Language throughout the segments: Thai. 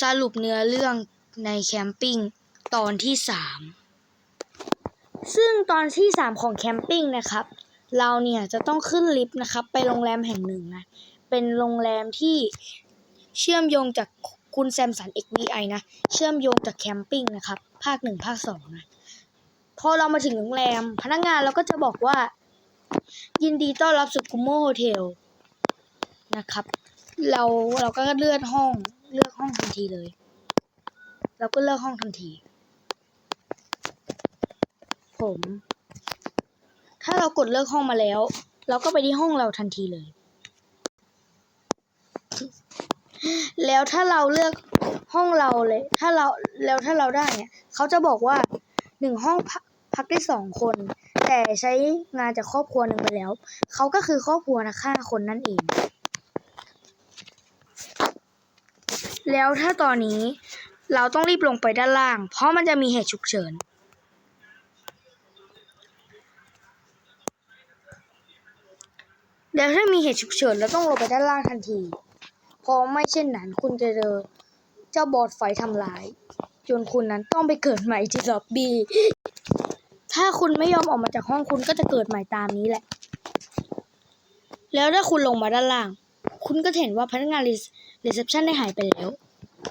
สรุปเนื้อเรื่องในแคมปิ้งตอนที่สามซึ่งตอนที่สามของแคมปิ้งนะครับ เราเนี่ยจะต้องขึ้นลิฟต์นะครับ ไปโรงแรมแห่งหนึ่งนะ เป็นโรงแรมที่เชื่อมโยงจากคุณแซมสัน XBI นะ เชื่อมโยงจากแคมปิ้งนะครับ ภาคหนึ่งภาคสองนะ พอเรามาถึงโรงแรม พนักงานเราก็จะบอกว่า ยินดีต้อนรับสู่กุโมโฮเทลนะครับ เราเราก็เลื่อกห้อง เลือกห้องทันทีเลย เราก็เลือกห้องทันที ผม ถ้าเรากดเลือกห้องมาแล้ว เราก็ไปที่ห้องเราทันทีเลย แล้วถ้าเราเลือกห้องเราเลย ถ้าเราแล้วถ้าเราได้เนี่ยเขาจะบอกว่าหนึ่งห้องพักพักได้สองคน แต่ใช้งานจากครอบครัวหนึ่งไปแล้ว เขาก็คือครอบครัวนะห้าคนนั่นเอง แล้วถ้าตอนนี้เราต้องรีบลงไปด้านล่าง เพราะมันจะมีเหตุฉุกเฉิน แล้วถ้ามีเหตุฉุกเฉินเราต้องลงไปด้านล่างทันที เพราะไม่เช่นนั้นคุณจะเจอเจ้าบอสไฟทำร้าย จนคุณนั้นต้องไปเกิดใหม่ที่ล็อบบี้ ถ้าคุณไม่ยอมออกมาจากห้องคุณก็จะเกิดใหม่ตามนี้แหละ แล้วถ้าคุณลงมาด้านล่าง คุณก็เห็นว่าพนักงานรี ซพชันได้หายไปแล้ว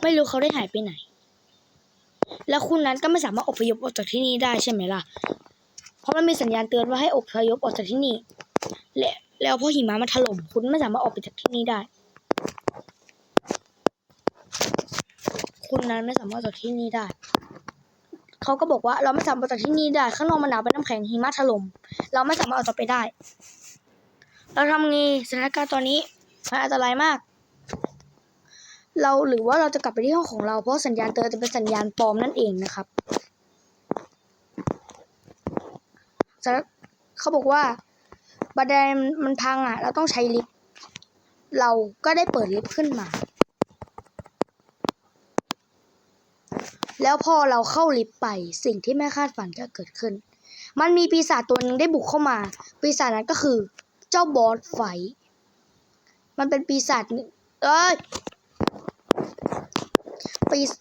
ไม่รู้เขาได้หายไปไหน แล้วคุณนั้นก็ไม่สามารถอพยพออกจากที่นี่ได้ใช่ไหมล่ะ เพราะมันมีสัญญาณเตือนว่าให้อพยพออกจากที่นี่และแล้วพอหิมะมันถล่มคุณไม่สามารถออกไปจากที่นี่ได้ คุณนั้นไม่สามารถออกจากที่นี่ได้เขาก็บอกว่าเราไม่สามารถออกจากที่นี่ได้ ข้างนอกมันหนาวเป็นน้ำแข็งหิมะถล่มเราไม่สามารถออกจากไปได้ เราทำไงสถานการณ์ตอนนี้มันอันตรายมาก เราหรือว่าเราจะกลับไปที่ห้องของเราเพราะสัญญาณเตือนจะเป็นสัญญาณปลอมนั่นเองนะครับเขาบอกว่าบันไดมันพังอะ เราต้องใช้ลิฟต์เราก็ได้เปิดลิฟต์ขึ้นมา แล้วพอเราเข้าลิฟต์ไปสิ่งที่ไม่คาดฝันจะเกิดขึ้น มันมีปีศาจตัวหนึ่งได้บุกเข้ามา ปีศาจนั้นก็คือ เจ้าบอสไฟ มันเป็นปีศาจหนึ่งเอ้ย ปีศ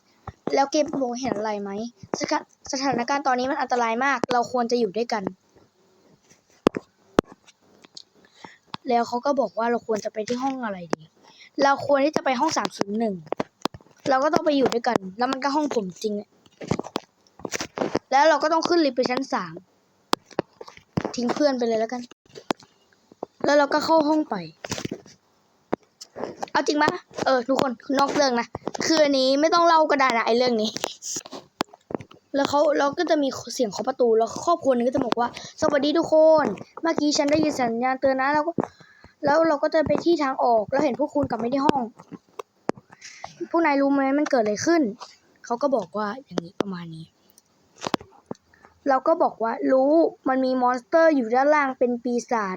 แล้วเกมมองเห็นอะไรไหมสถาสถานการณ์ตอนนี้มันอันตรายมาก เราควรจะอยู่ด้วยกัน แล้วเขาก็บอกว่าเราควรจะไปที่ห้องอะไรดี เราควรที่จะไปห้องสามศูนย์หนึ่งเราก็ต้องไปอยู่ด้วยกัน แล้วมันก็ห้องผมจริง แล้วเราก็ต้องขึ้นลิฟต์ไปชั้นสามทิ้งเพื่อนไปเลยแล้วกัน แล้วเราก็เข้าห้องไป เอาจริงปะเออ ทุกคน นอกเรื่องนะ คืออันนี้ไม่ต้องเล่าก็ได้นะไอ้เรื่องนี้ แล้วเขาเราก็จะมีเสียงเคาะประตูแล้วครอบครัวนึงก็จะบอกว่า สวัสดีทุกคน เมื่อกี้ฉันได้ยินสัญญาณเตือนนะแล้วก็ แล้วเราก็จะไปที่ทางออกแล้วเห็นพวกคุณกลับไม่ที่ห้อง พวกนายรู้ไหมมันเกิดอะไรขึ้น เขาก็บอกว่าอย่างนี้ประมาณนี้ เราก็บอกว่ารู้มันมีมอนสเตอร์อยู่ด้านล่างเป็นปีศาจ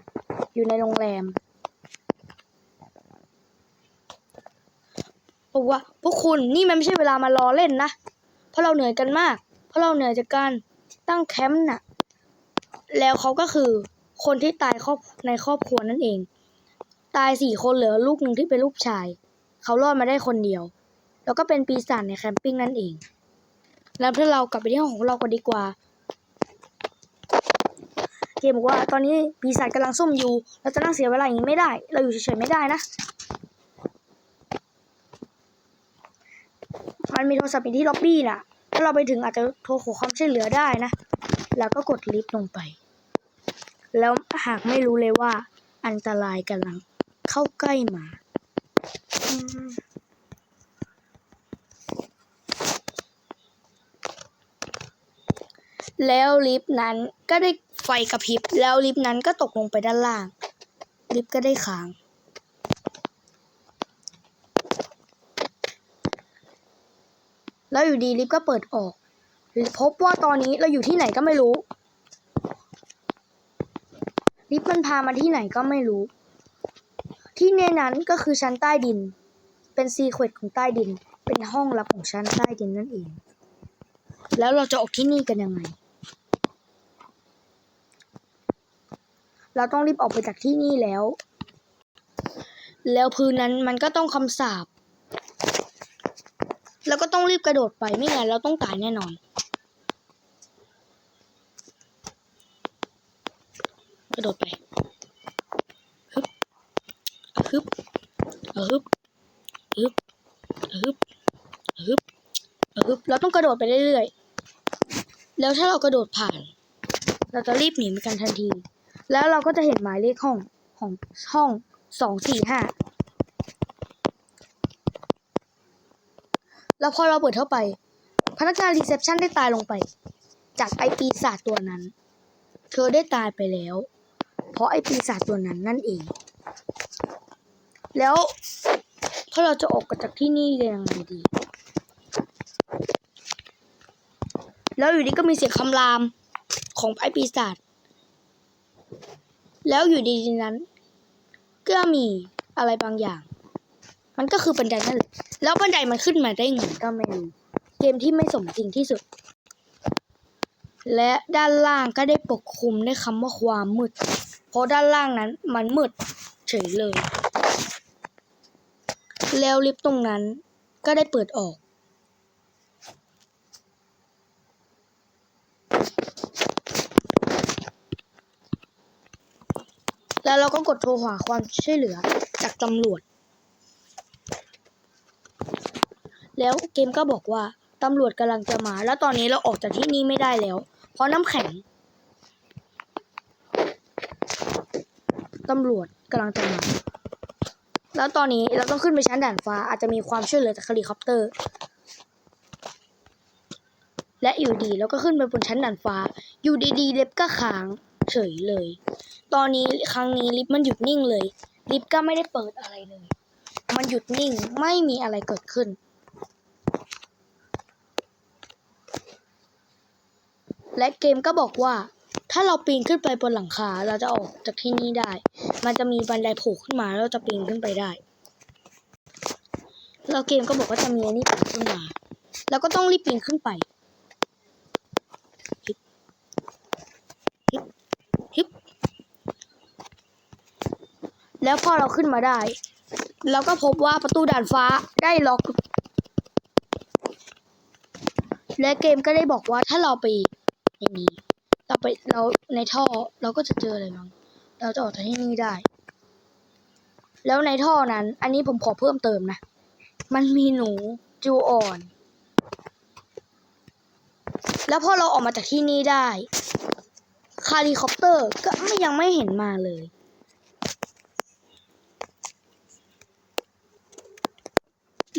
อยู่ในโรงแรม บอกว่าพวกคุณนี่มันไม่ใช่เวลามารอเล่นนะ เพราะเราเหนื่อยกันมาก เพราะเราเหนื่อยจากการตั้งแคมป์น่ะ แล้วเขาก็คือคนที่ตายครอบในครอบครัวนั่นเอง ตายสี่คนเหลือลูกหนึ่งที่เป็นลูกชาย เขารอดมาได้คนเดียว แล้วก็เป็นปีศาจในแคมปิ้งนั่นเอง แล้วถ้าเรากลับไปที่ห้องของเราก็ดีกว่าเกมบอกว่าตอนนี้ปีศาจกำลังซุ่มอยู่ เราจะนั่งเสียเวลาอย่างนี้ไม่ได้ เราอยู่เฉยๆไม่ได้นะ มันมีโทรศัพท์อยู่ที่ล็อบบี้น่ะถ้าเราไปถึงอาจจะโทรขอความช่วยเหลือได้นะ แล้วก็กดลิฟต์ลงไป แล้วหากไม่รู้เลยว่า อันตรายกำลังเข้าใกล้มาแล้วลิฟต์นั้นก็ได้ไฟกระพริบ แล้วลิฟต์นั้นก็ตกลงไปด้านล่าง ลิฟต์ก็ได้ค้าง แล้วอยู่ดีลิฟต์ก็เปิดออก พบว่าตอนนี้เราอยู่ที่ไหนก็ไม่รู้ ลิฟต์มันพามาที่ไหนก็ไม่รู้ ที่ในนั้นก็คือชั้นใต้ดิน เป็นซีเควตของใต้ดิน เป็นห้องลับของชั้นใต้ดินนั่นเอง แล้วเราจะออกที่นี่กันยังไง เราต้องรีบออกไปจากที่นี่แล้ว แล้วพื้นนั้นมันก็ต้องคำสาป แล้วก็ต้องรีบกระโดดไปไม่งั้นเราต้องตายแน่นอน กระโดดไปฮึบฮึบฮึบฮึบฮึบฮึบฮึบเราต้องกระโดดไปเรื่อยๆ แล้วถ้าเรากระโดดผ่าน เราจะรีบหนีไปกันทันที แล้วเราก็จะเห็นหมายเลขห้องของห้องสองสี่ห้า แล้วพอเราเปิดเข้าไป พนักงานรีเซพชันได้ตายลงไป จากไอปีศาจตัวนั้น เธอได้ตายไปแล้ว เพราะไอปีศาจตัวนั้นนั่นเอง แล้วถ้าเราจะออกจากที่นี่ยังไงดี แล้วอยู่ดีก็มีเสียงคำรามของไอปีศาจแล้วอยู่ดีๆนั้น ก็มีอะไรบางอย่าง มันก็คือบันไดนั่นแหละ แล้วบันไดมันขึ้นมาได้ไงก็ไม่รู้เกมที่ไม่สมจริงที่สุด และด้านล่างก็ได้ปกคลุมด้วยคำว่าความมืด เพราะด้านล่างนั้นมันมืดเฉยเลย แล้วลิฟต์ตรงนั้นก็ได้เปิดออก แล้วเราก็กดโทรหาความช่วยเหลือจากตำรวจ แล้วเกมก็บอกว่าตำรวจกำลังจะมา แล้วตอนนี้เราออกจากที่นี่ไม่ได้แล้ว เพราะน้ำแข็งตำรวจกำลังจะมา แล้วตอนนี้เราต้องขึ้นไปชั้นด่านฟ้า อาจจะมีความช่วยเหลือจากเฮลิคอปเตอร์ และอยู่ดีเราก็ขึ้นไปบนชั้นด่านฟ้า อยู่ดีๆเล็บก็ค้างเฉยเลย ตอนนี้ครั้งนี้ลิฟต์มันหยุดนิ่งเลย ลิฟต์ก็ไม่ได้เปิดอะไรเลย มันหยุดนิ่งไม่มีอะไรเกิดขึ้น และเกมก็บอกว่า ถ้าเราปีนขึ้นไปบนหลังคาเราจะออกจากที่นี่ได้ มันจะมีบันไดโผล่ขึ้นมาแล้วเราจะปีนขึ้นไปได้แล้วเกมก็บอกว่าจะมีอันนี้โผล่ขึ้นมาแล้วก็ต้องรีบปีนขึ้นไปฮิปฮิปฮิปแล้วพอเราขึ้นมาได้ เราก็พบว่าประตูด่านฟ้าได้ล็อกและเกมก็ได้บอกว่าถ้าเราไป ในนี้เราไปเราในท่อเราก็จะเจออะไรมั้งเราจะออกจากที่นี่ได้ แล้วในท่อนั้น อันนี้ผมขอเพิ่มเติมนะ มันมีหนูจูอ่อน แล้วพอเราออกมาจากที่นี่ได้คาริคอปเตอร์ก็ไม่ยังไม่เห็นมาเลย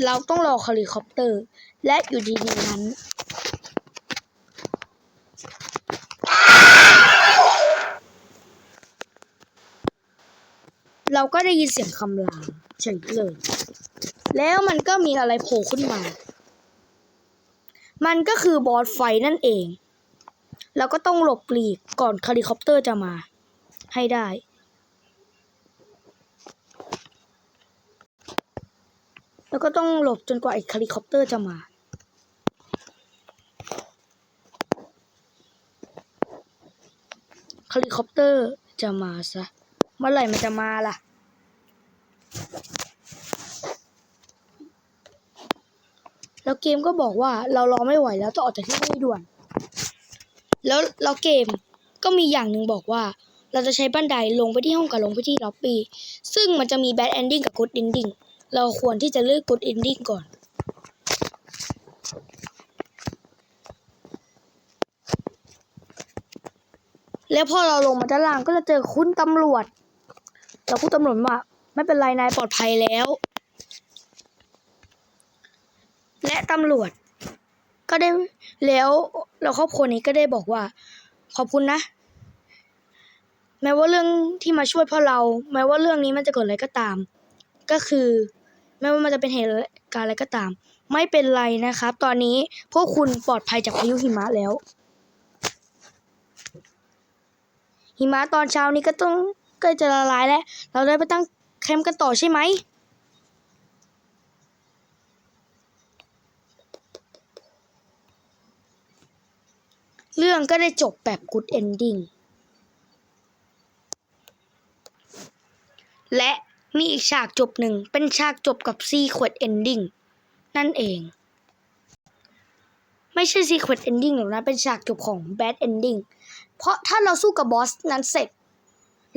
เราต้องรอคาริคอปเตอร์ และอยู่ดีๆนั้น เราก็ได้ยินเสียงคำรามเฉยเลย แล้วมันก็มีอะไรโผล่ขึ้นมา มันก็คือบอสไฟนั่นเอง เราก็ต้องหลบหลีกก่อนคาริคอปเตอร์จะมา ให้ได้แล้วก็ต้องหลบจนกว่าไอ้คาริคอปเตอร์จะมาคาริคอปเตอร์จะมาซะ เมื่อไหร่มันจะมาล่ะ แล้วเกมก็บอกว่าเรารอไม่ไหวแล้วต้องออกจากที่นี่ด่วน แล้วเราเกมก็มีอย่างหนึ่งบอกว่า เราจะใช้บันไดลงไปที่ห้องกับลงไปที่ล็อบบี้ซึ่งมันจะมีแบดเอนดิ้งกับกูดเอนดิ้งเราควรที่จะเลือกกูดเอนดิ้งก่อน แล้วพอเราลงมาด้านล่างก็จะเจอคุณตำรวจเราพูดตำรวจว่า ไม่เป็นไรนายปลอดภัยแล้ว และตำรวจ ก็ได้แล้วเราครอบครัวนี้ก็ได้บอกว่า ขอบคุณนะ แม้ว่าเรื่องที่มาช่วยพ่อเรา แม้ว่าเรื่องนี้มันจะเกิดอะไรก็ตาม ก็คือแม้ว่ามันจะเป็นเหตุการณ์อะไรก็ตาม ไม่เป็นไรนะครับ ตอนนี้พวกคุณปลอดภัยจากพายุหิมะแล้วหิมะตอนเช้านี้ก็ต้องใกล้จะละลายแล้ว เราได้ไปตั้ง คมป์กันต่อใช่ไหม เรื่องก็ได้จบแบบ good ending และมีอีกฉากจบหนึ่งเป็นฉากจบกับ secret ending นั่นเอง ไม่ใช่ secret ending หรอกนะ เป็นฉากจบของ bad ending เพราะถ้าเราสู้กับบอสนั้นเสร็จ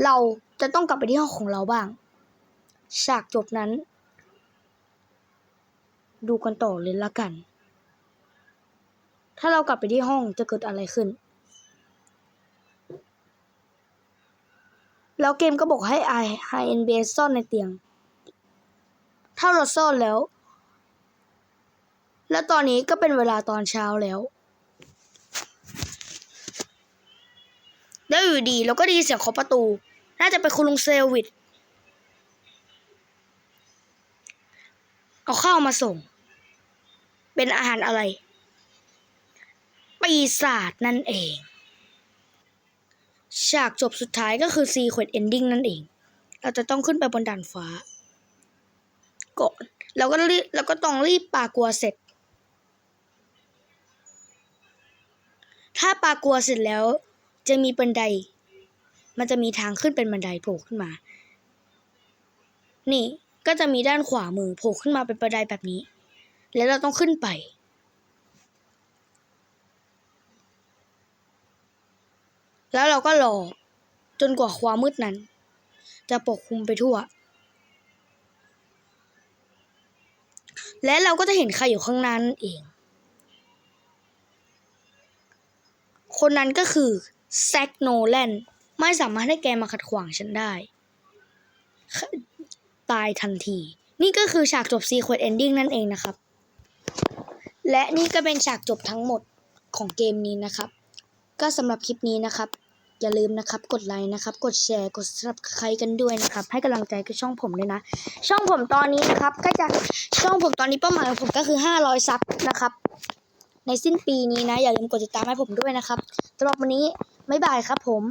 เราจะต้องกลับไปที่ห้องของเราบ้าง ฉากจบนั้น ดูกันต่อเลยละกัน ถ้าเรากลับไปที่ห้องจะเกิดอะไรขึ้น แล้วเกมก็บอกให้ไอไฮเอ็นเบสซ่อนในเตียง ถ้าเราซ่อนแล้ว แล้วตอนนี้ก็เป็นเวลาตอนเช้าแล้วแล้วอยู่ดีเราก็ได้ยินเสียงเคาะประตู น่าจะเป็นคุณลุงเซลวิท เอาข้าวมาส่ง เป็นอาหารอะไร ปีศาจนั่นเอง ฉากจบสุดท้ายก็คือ Secret Ending นั่นเอง เราจะต้องขึ้นไปบนดานฟ้าก่อนเราก็รีบเราก็ต้องรีบปากลัวเสร็จ ถ้าปากลัวเสร็จแล้ว จะมีบันได มันจะมีทางขึ้นเป็นบันไดโผล่ขึ้นมา นี่ ก็จะมีด้านขวามือโผล่ขึ้นมาเป็นบันไดแบบนี้ แล้วเราต้องขึ้นไป แล้วเราก็รอจนกว่าความมืดนั้น จะปกคลุมไปทั่ว และเราก็จะเห็นใครอยู่ข้างหน้านั่นเอง คนนั้นก็คือแซกโนแลนไม่สามารถให้แกมาขัดขวางฉันได้ ตายทันที นี่ก็คือฉากจบ Secret Ending นั่นเองนะครับ และนี่ก็เป็นฉากจบทั้งหมดของเกมนี้นะครับ ก็สำหรับคลิปนี้นะครับ อย่าลืมนะครับ กดไลค์นะครับ กดแชร์ กด subscribe กันด้วยนะครับ ให้กำลังใจกับช่องผมด้วยนะ ช่องผมตอนนี้นะครับ ก็จะช่องผมตอนนี้เป้าหมายของผมก็คือ 500 ซับนะครับ ในสิ้นปีนี้นะ อย่าลืมกดติดตามให้ผมด้วยนะครับสำหรับวันนี้บ๊ายบายครับผม